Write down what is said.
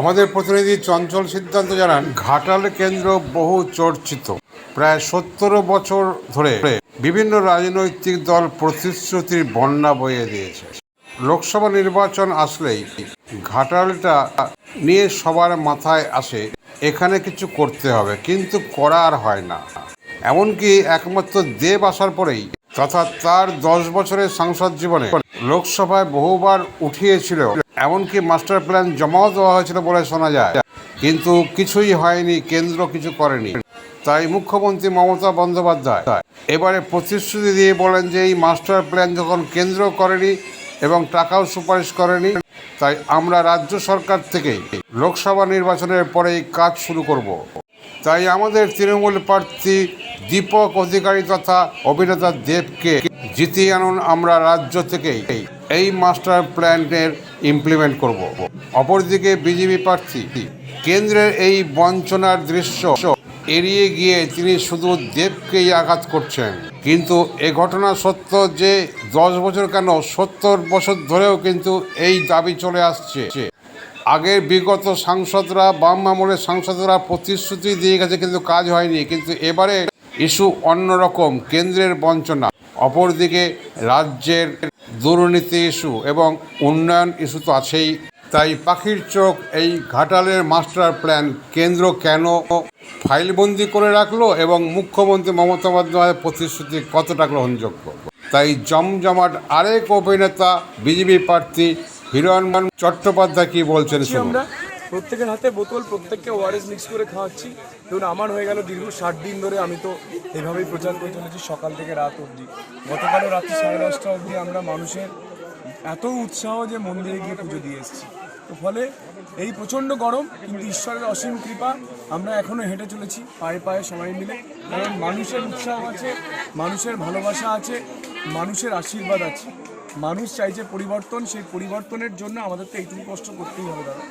আমাদের প্রতিনিধি চঞ্চল সিদ্ধান্ত জানান, ঘাটাল কেন্দ্র বহু চর্চিত। প্রায় সত্তর বছর ধরে বিভিন্ন রাজনৈতিক দল প্রতিশ্রুতির বন্যা বইয়ে দিয়েছে। লোকসভা নির্বাচন আসলেই ঘাটালটা নিয়ে সবার মাথায় আসে, এখানে কিছু করতে হবে, কিন্তু করা আর হয় না। এমনকি একমাত্র দেব আসার পরেই তথা তার দশ বছরের সাংসদ জীবনে লোকসভায় বহুবার উঠিয়েছিল এমনকি মাস্টার প্ল্যান জমাও দেওয়া হয়েছিল বলে শোনা যায়। কিন্তু কিছুই হয়নি, কেন্দ্র কিছু করেনি। তাই মুখ্যমন্ত্রী মমতা বন্দ্যোপাধ্যায় এবারে প্রতিশ্রুতি দিয়ে বলেন যে, এই মাস্টার প্ল্যান যখন কেন্দ্র করেনি এবং টাকাও সুপারিশ করেনি, তাই আমরা রাজ্য সরকার থেকেই লোকসভা নির্বাচনের পরেই কাজ শুরু করব। তাই আমাদের তৃণমূল প্রার্থী দীপক অধিকারী তথা অভিনেতা দেবকে জিতিয়ে আনুন আমরা রাজ্য থেকেই। এই মাস্টার প্ল্যানের ইমপ্লিমেন্ট করব। অপরদিকে বিজেপি প্রার্থী, কেন্দ্রের এই বঞ্চনার দৃশ্য এড়িয়ে গিয়ে তিনি শুধু দেবকেই আঘাত করছেন। কিন্তু এ ঘটনা সত্য যে দশ বছর কেন, সত্তর বছর ধরেও কিন্তু এই দাবি চলে আসছে। আগের বিগত সাংসদরা, বাম আমলের সাংসদরা প্রতিশ্রুতি দিয়ে গেছে, কিন্তু কাজ হয়নি। কিন্তু এবারে ইস্যু অন্যরকম কেন্দ্রের বঞ্চনা অপরদিকে রাজ্যের দুর্নীতি ইস্যু এবং উন্নয়ন ইস্যু তো আছেই। তাই পাখির চোখ এই ঘাটালের মাস্টার প্ল্যান কেন্দ্র কেন ফাইলবন্দি করে রাখল এবং মুখ্যমন্ত্রী মমতা বন্দ্যোপাধ্যায়ের প্রতিশ্রুতি কতটা গ্রহণযোগ্য? তাই জমজমাট আরেক অভিনেতা বিজেপি প্রার্থী হিরণমান চট্টোপাধ্যায় কি বলছেন আমরা। প্রত্যেকের হাতে বোতল, প্রত্যেককে ওআরএস মিক্স করে খাওয়াচ্ছি। ধরুন, আমার হয়ে গেল দীর্ঘ ষাট দিন ধরে আমি তো এভাবেই প্রচার করে চলেছি সকাল থেকে রাত অবধি। গতকালও রাত্রি সাড়ে দশটা অবধি আমরা মানুষের এত উৎসাহ যে মন্দিরে গিয়ে পুজো দিয়ে এসেছি। তো ফলে এই প্রচণ্ড গরম, কিন্তু ঈশ্বরের অসীম কৃপা, আমরা এখনও হেঁটে চলেছি, পায়ে পায়ে সবাই মিলে। কারণ মানুষের উৎসাহ আছে, মানুষের ভালোবাসা আছে, মানুষের আশীর্বাদ আছে। মানুষ চাইছে পরিবর্তন, সেই পরিবর্তনের জন্য আমাদের তো এইটুকু কষ্ট করতেই হবে, দাদা।